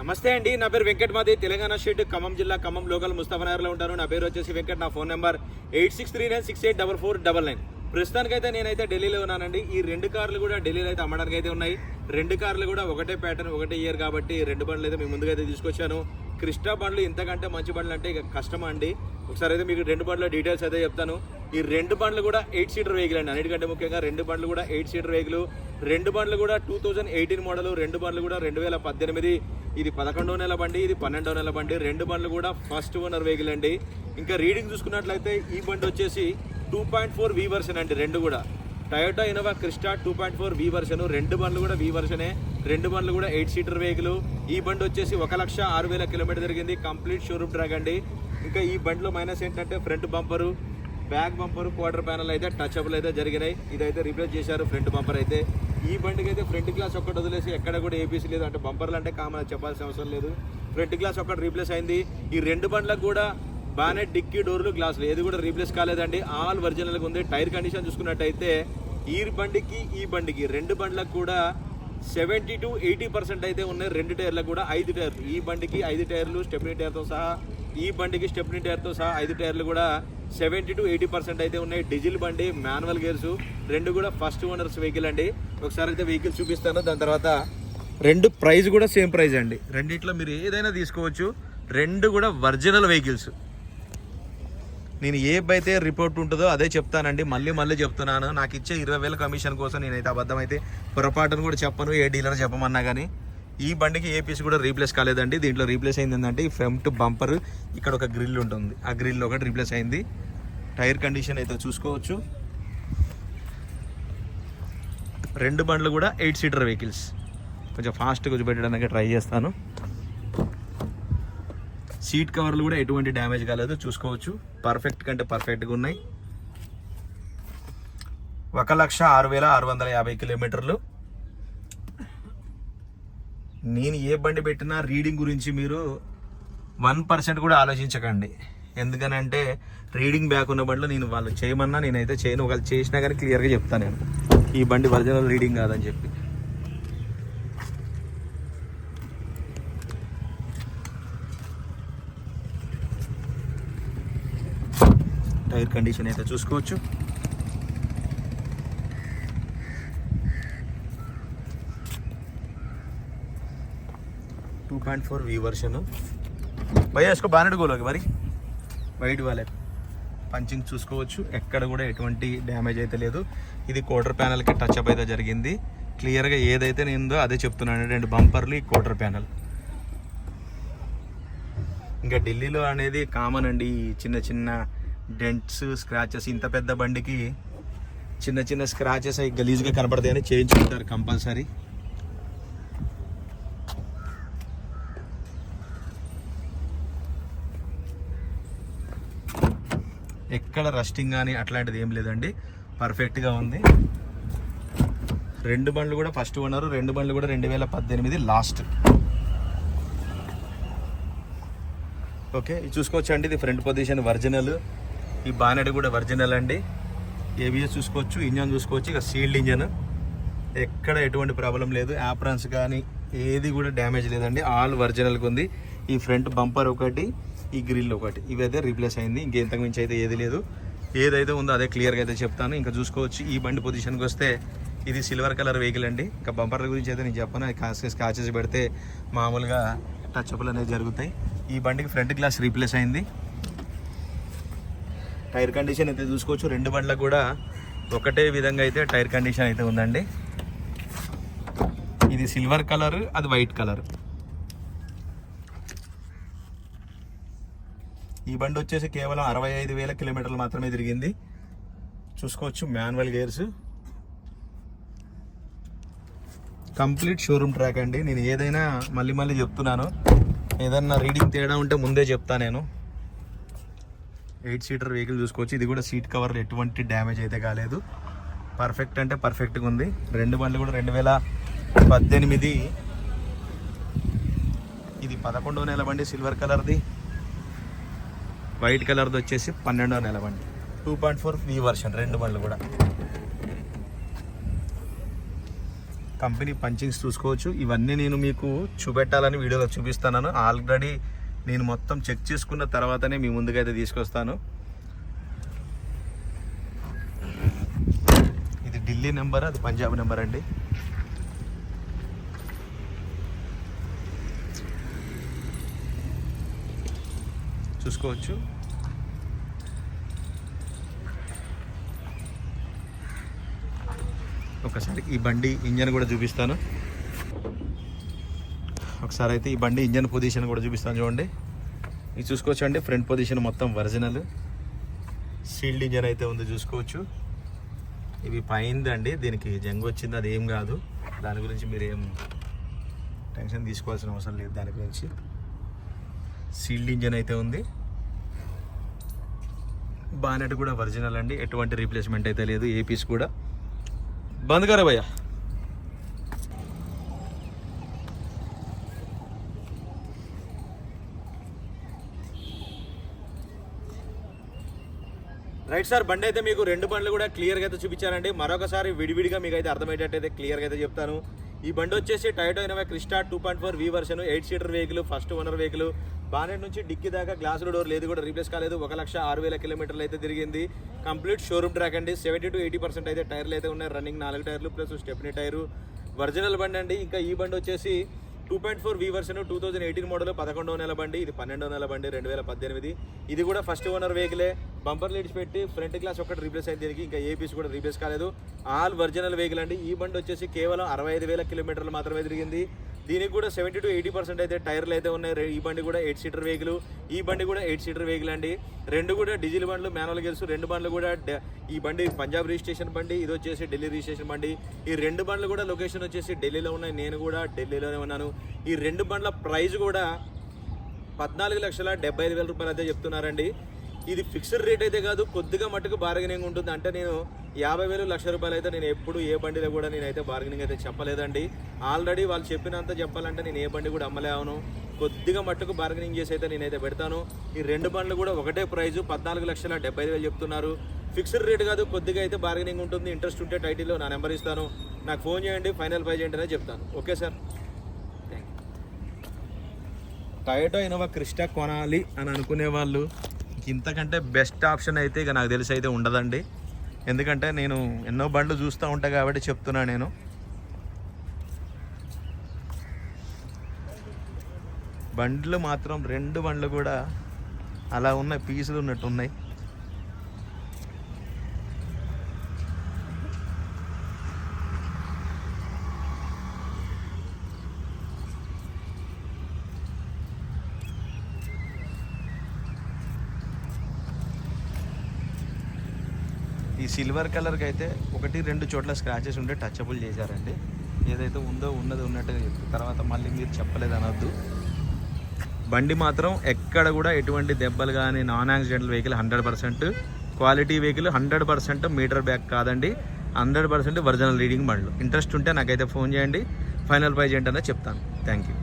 నమస్తే అండి నా పేరు వెంకట్ మాది తెలంగాణ స్టేట్ ఖమ్మం జిల్లా ఖమ్మం లోకల్ ముస్తాఫనగర్లో ఉంటాను. నా పేరు వచ్చేసి వెంకట్ నా phone number eight six three nine six eight double four double nine. ప్రస్తుతానికైతే నేనైతే ఢిల్లీలో ఉన్నానండి. ఈ రెండు కార్లు కూడా ఢిల్లీలో అయితే అమ్మడానికి అయితే ఉన్నాయి. రెండు కార్లు కూడా ఒకటే ప్యాటర్న్ ఒకటే ఇయర్ కాబట్టి రెండు బండ్లు అయితే మీ ముందుగా అయితే తీసుకొచ్చాను. క్రిస్టా బండ్లు ఇంతకంటే మంచి బండ్లు అంటే ఇక కష్టం అండి? ఒకసారి అయితే మీకు రెండు బండ్ల డీటెయిల్స్ అయితే చెప్తాను. ఈ రెండు బండ్లు కూడా ఎయిట్ సీటర్ వెహికల్ అండి. అన్నిటికంటే ముఖ్యంగా రెండు బండ్లు కూడా ఎయిట్ సీటర్ వెహికల్ రెండు బండ్లు కూడా టూ థౌజండ్ ఎయిటీన్ మోడల్ రెండు బండ్లు కూడా రెండు వేల పద్దెనిమిది ఇది పదకొండో నెల బండి ఇది పన్నెండో నెల బండి. రెండు బండ్లు కూడా ఫస్ట్ ఓనర్ వెహికల్ అండి. ఇంకా రీడింగ్ చూసుకున్నట్లయితే ఈ బండి వచ్చేసి two point four V version అండి రెండు కూడా. Toyota Innova Crysta two point four V version రెండు బండ్లు కూడా వి వర్షనే రెండు బండ్లు కూడా ఎయిట్ సీటర్ వెహికల్ ఈ బండి వచ్చేసి ఒక లక్ష ఆరు వేల కిలోమీటర్ జరిగింది. కంప్లీట్ షోరూమ్ ట్రాక్ అండి. ఇంకా ఈ బండిలో మైనస్ ఏంటంటే front bumper back bumper quarter panel అయితే టచ్ అప్లు అయితే జరిగినాయి. ఇదైతే రిప్లేస్ చేశారు ఫ్రంట్ బంపర్ అయితే. ఈ బండికి అయితే ఫ్రంట్ గ్లాస్ ఒక్కటి వదిలేసి ఎక్కడ కూడా ఏపీసీ లేదు. అంటే బంపర్లు అంటే కామన్ చెప్పాల్సిన అవసరం లేదు. ఫ్రంట్ గ్లాస్ ఒక్కటి రీప్లేస్ అయింది. ఈ రెండు బండ్లకు కూడా బాగానే డిక్కీ డోర్లు గ్లాసులు ఏది కూడా రీప్లేస్ కాలేదండి. ఆల్ ఒరిజినల్గా ఉంది. టైర్ కండిషన్ చూసుకున్నట్టయితే ఈ బండికి ఈ బండికి రెండు బండ్లకు కూడా సెవెంటీ టు ఎయిటీ పర్సెంట్ అయితే ఉన్నాయి. రెండు టైర్లకు కూడా ఐదు టైర్లు. ఈ బండికి ఐదు టైర్లు స్టెప్నీ టైర్తో సహా ఈ బండికి స్టెప్నీ టైర్తో సహా ఐదు టైర్లు కూడా సెవెంటీ టు ఎయిటీ పర్సెంట్ అయితే ఉన్నాయి. డీజిల్ బండి మాన్యువల్ గేర్స్ రెండు కూడా ఫస్ట్ ఓనర్స్ వెహికల్ అండి. ఒకసారి అయితే వెహికల్ చూపిస్తాను. దాని తర్వాత రెండు ప్రైస్ కూడా సేమ్ ప్రైస్ అండి. రెండిట్లో మీరు ఏదైనా తీసుకోవచ్చు. రెండు కూడా ఒరిజినల్ వెహికల్స్. నేను ఏ అయితే రిపోర్ట్ ఉంటుందో అదే చెప్తానండి. మళ్ళీ మళ్ళీ చెప్తున్నాను. నాకు ఇచ్చే ఇరవై వేల కమిషన్ కోసం నేనైతే అబద్ధం అయితే పొరపాటును కూడా చెప్పను. ఏ డీలర్ చెప్పమన్నా కానీ ఈ బండికి ఏ పీస్ కూడా రీప్లేస్ కాలేదండి. దీంట్లో రీప్లేస్ అయింది ఏంటంటే ఈ ఫ్రంట్ బంపర్ ఇక్కడ ఒక గ్రిల్ ఉంటుంది. ఆ గ్రిల్ ఒకటి రీప్లేస్ అయింది. టైర్ కండిషన్ అయితే చూసుకోవచ్చు. రెండు బండ్లు కూడా ఎయిట్ సీటర్ వెహికల్స్ కొంచెం ఫాస్ట్గా కూర్చోబెట్టడానికి ట్రై చేస్తాను. సీట్ కవర్లు కూడా ఎటువంటి డ్యామేజ్ కాలేదు. చూసుకోవచ్చు. పర్ఫెక్ట్ కంటే పర్ఫెక్ట్గా ఉన్నాయి. ఒక లక్ష ఆరు వేల ఆరు వందల యాభై కిలోమీటర్లు. నేను ఏ బండి పెట్టినా రీడింగ్ గురించి మీరు వన్ పర్సెంట్ కూడా ఆలోచించకండి. ఎందుకనంటే రీడింగ్ బ్యాక్ ఉన్న బండిలో నేను వాళ్ళు చేయమన్నా నేనైతే చేయను. ఒకవేళ చేసినా కానీ క్లియర్గా చెప్తాను నేను. ఈ బండి ఒరిజినల్ రీడింగ్ కాదని చెప్పి. టైర్ కండిషన్ అయితే చూసుకోవచ్చు. two point four V version భయ్యా इसको బానెట్ గోలోకి మరి వైట్ వాలే పంచింగ్ చూసుకోవచ్చు ఎక్కడ కూడా ఎటువంటి డ్యామేజ్ అయితే లేదు ఇది క్వార్టర్ ప్యానల్కి టచ్ అప్ అయితే జరిగింది క్లియర్గా ఏదైతే నేందో అదే చెప్తున్నాను రెండు బంపర్లు ఈ క్వార్టర్ ప్యానల్ ఇంకా ఢిల్లీలో అనేది కామన్ అండి ఈ చిన్న చిన్న డెంట్స్ స్క్రాచెస్ ఇంత పెద్ద బండికి చిన్న చిన్న స్క్రాచెస్ అవి గలీజ్గా కనపడతాయని చేయించుకుంటారు కంపల్సరీ ఎక్కడ రస్టింగ్ కానీ అట్లాంటిది ఏం లేదండి. పర్ఫెక్ట్గా ఉంది. రెండు బండ్లు కూడా ఫస్ట్ ఉన్నారు రెండు బండ్లు కూడా రెండు వేల పద్దెనిమిది లాస్ట్ ఓకే ఇది చూసుకోవచ్చు అండి ఇది ఫ్రంట్ పొజిషన్ ఒరిజినల్ ఈ బానెడ్ కూడా ఒరిజినల్ అండి. ఏబిఎస్ చూసుకోవచ్చు ఇంజన్ చూసుకోవచ్చు ఇక సీల్డ్ ఇంజన్ ఎక్కడ ఎటువంటి ప్రాబ్లం లేదు. యాప్రాన్స్ కానీ ఏది కూడా డ్యామేజ్ లేదండి. ఆల్ ఒరిజినల్గా ఉంది. ఈ ఫ్రంట్ బంపర్ ఒకటి ఈ గ్రిల్ ఒకటి. ఇవైతే రీప్లేస్ అయింది. ఇంకెంతకు మించి అయితే ఏది లేదు. ఏదైతే ఉందో అదే క్లియర్గా అయితే చెప్తాను. ఇంకా చూసుకోవచ్చు. ఈ బండి పొజిషన్కి వస్తే ఇది సిల్వర్ కలర్ వెహికల్ అండి. ఇంకా బంపర్ గురించి అయితే నేను చెప్పను. అది కాస్త స్కాచెస్ పెడితే మామూలుగా టచ్అప్లు అనేవి జరుగుతాయి. ఈ బండికి ఫ్రంట్ గ్లాస్ రీప్లేస్ అయింది. టైర్ కండిషన్ అయితే చూసుకోవచ్చు. రెండు బండ్లకు కూడా ఒకటే విధంగా అయితే టైర్ కండిషన్ అయితే ఉందండి. ఇది సిల్వర్ కలర్ అది వైట్ కలర్ ఈ బండి వచ్చేసి కేవలం అరవై ఐదు వేల కిలోమీటర్లు మాత్రమే తిరిగింది. చూసుకోవచ్చు manual gears. Complete showroom track అండి. నేను ఏదైనా మళ్ళీ మళ్ళీ చెప్తున్నాను. ఏదన్నా రీడింగ్ తేడా ఉంటే ముందే చెప్తా నేను. ఎయిట్ సీటర్ వెహికల్ చూసుకోవచ్చు. ఇది కూడా సీట్ కవర్ ఎటువంటి డ్యామేజ్ అయితే కాలేదు. పర్ఫెక్ట్ అంటే పర్ఫెక్ట్గా ఉంది. రెండు బండ్లు కూడా రెండు వేల పద్దెనిమిది. ఇది పదకొండో నెల బండి సిల్వర్ కలర్ది. వైట్ కలర్ది వచ్చేసి పన్నెండో నెల బండి. Two point four V version రెండు బండ్లు కూడా. కంపెనీ పంచింగ్స్ చూసుకోవచ్చు. ఇవన్నీ నేను మీకు చూపెట్టాలని వీడియోలో చూపిస్తున్నాను. ఆల్రెడీ నేను మొత్తం చెక్ చేసుకున్న తర్వాతనే మీ ముందుకైతే తీసుకొస్తాను. ఇది ఢిల్లీ నెంబర్? అది పంజాబ్ నెంబర్ అండి. చూసుకోవచ్చు. ఒకసారి ఈ బండి ఇంజన్ కూడా చూపిస్తాను. ఒకసారి అయితే ఈ బండి ఇంజన్ పొజిషన్ కూడా చూపిస్తాను చూడండి. ఇది చూసుకోవచ్చు అండి ఫ్రంట్ పొజిషన్ మొత్తం ఒరిజినల్. సీల్డ్ ఇంజన్ అయితే ఉంది చూసుకోవచ్చు. ఇవి పైందండి దీనికి జంగ్ వచ్చింది అది ఏం కాదు. దాని గురించి మీరు ఏం టెన్షన్ తీసుకోవాల్సిన అవసరం లేదు దాని గురించి. సీల్డ్ ఇంజన్ అయితే ఉంది. బానెట్ కూడా ఒరిజినల్ అండి. ఎటువంటి రీప్లేస్మెంట్ అయితే లేదు ఏ పీస్ కూడా. బంద్ కరే భయ్యా. రైట్ సార్ బండి అయితే మీకు రెండు బండ్లు కూడా క్లియర్గా అయితే చూపించారండి. మరొకసారి విడివిడిగా మీకు అయితే అర్థమయ్యేటట్టయితే క్లియర్గా అయితే చెప్తాను. ఈ బండి వచ్చేసి Toyota Innova Crysta two point four V version eight seater vehicle first owner vehicle bonnet నుంచి డిక్కి దాకా గ్లాస్ డోర్ లేదు కూడా రీప్లేస్ కాలేదు. ఒక లక్ష ఆరు వేల కిలోమీటర్లు అయితే తిరిగింది. కంప్లీట్ షోరూమ్ ట్రాక్ అండి. సెవెంటీ టు ఎయిటీ పర్సెంట్ అయితే టైర్లు అయితే ఉన్నాయి. రన్నింగ్ నాలుగు టైర్లు ప్లస్ స్టెప్ని టైరు. ఒరిజినల్ బండి అండి. ఇంకా ఈ బండి వచ్చేసి two point four V version two thousand eighteen model పదకొండో నెల బండి. ఇది పన్నెండో నెల బండి రెండు వేల పద్దెనిమిది. ఇది కూడా ఫస్ట్ ఓనర్ వెహికలే బంపర్ లీడ్స్ పెట్టి ఫ్రంట్ గ్లాస్ ఒకటి రీప్లేస్ అయింది దీనికి. ఇంకా ఏ పీస్ కూడా రీప్లేస్ కాలేదు. ఆల్ ఒరిజినల్ వెహికల్ అండి. ఈ బండి వచ్చేసి కేవలం అరవై ఐదు వేల కిలోమీటర్లు మాత్రమే తిరిగింది. దీనికి కూడా సెవెంటీ టు ఎయిటీ పర్సెంట్ అయితే టైర్లు అయితే ఉన్నాయి. ఈ బండి కూడా ఎయిట్ సీటర్ వెహికల్ ఈ బండి కూడా ఎయిట్ సీటర్ వెహికల్ అండి. రెండు కూడా డీజిల్ బండ్లు మాన్యువల్ గేర్స్ రెండు బండ్లు కూడా డ- ఈ బండి పంజాబ్ రిజిస్ట్రేషన్ బండి ఇది వచ్చేసి ఢిల్లీ రిజిస్ట్రేషన్ బండి. ఈ రెండు బండ్లు కూడా లొకేషన్ వచ్చేసి ఢిల్లీలో ఉన్నాయి. నేను కూడా ఢిల్లీలోనే ఉన్నాను. ఈ రెండు బండ్ల ప్రైస్ కూడా పద్నాలుగు లక్షల డెబ్బై ఐదు వేల రూపాయలు అయితే చెప్తున్నారండి. ఇది ఫిక్స్డ్ రేట్ అయితే కాదు కొద్దిగా మట్టుకు బార్గెనింగ్ ఉంటుంది. అంటే నేను యాభై వేలు లక్ష రూపాయలు అయితే నేను ఎప్పుడు ఏ బండిలో కూడా నేనైతే బార్గెనింగ్ అయితే చెప్పలేదండి. ఆల్రెడీ వాళ్ళు చెప్పినంత చెప్పాలంటే నేను ఏ బండి కూడా అమ్మలేవను కొద్దిగా మట్టుకు బార్గెనింగ్ చేసి అయితే నేనైతే పెడతాను. ఈ రెండు బండ్లు కూడా ఒకటే ప్రైజు పద్నాలుగు లక్షల డెబ్బై ఐదు వేలు చెప్తున్నారు. ఫిక్స్డ్ రేట్ కాదు కొద్దిగా అయితే బార్గెనింగ్ ఉంటుంది. ఇంట్రెస్ట్ ఉంటే టైటిల్లో నా నెంబర్ ఇస్తాను. నాకు ఫోన్ చేయండి ఫైనల్ ప్రైజ్ ఏంటనే చెప్తాను. Okay sir thank Toyota Innova Crysta కొనాలి అని అనుకునే వాళ్ళు ఇంతకంటే బెస్ట్ ఆప్షన్ అయితే ఇక నాకు తెలిసి అయితే ఉండదండి. ఎందుకంటే నేను ఎన్నో బండ్లు చూస్తూ ఉంటా కాబట్టి చెప్తున్నా నేను. బండ్లు మాత్రం రెండు బండ్లు కూడా అలా ఉన్నాయి పీసులు ఉన్నట్టు ఈ సిల్వర్ కలర్కి అయితే ఒకటి రెండు చోట్ల స్క్రాచెస్ ఉంటే టచబుల్ చేశారండి. ఏదైతే ఉందో ఉన్నది ఉన్నట్టుగా తర్వాత మళ్ళీ మీరు చెప్పలేదు అనొద్దు బండి మాత్రం ఎక్కడ కూడా ఎటువంటి దెబ్బలు కానీ non accidental vehicle hundred percent quality vehicle hundred percent meter back కాదండి. హండ్రెడ్ పర్సెంట్ ఒరిజినల్ రీడింగ్ బండ్లు. ఇంట్రెస్ట్ ఉంటే నాకైతే ఫోన్ చేయండి. ఫైనల్ ప్రైజ్ ఏంటనే చెప్తాను. Thank you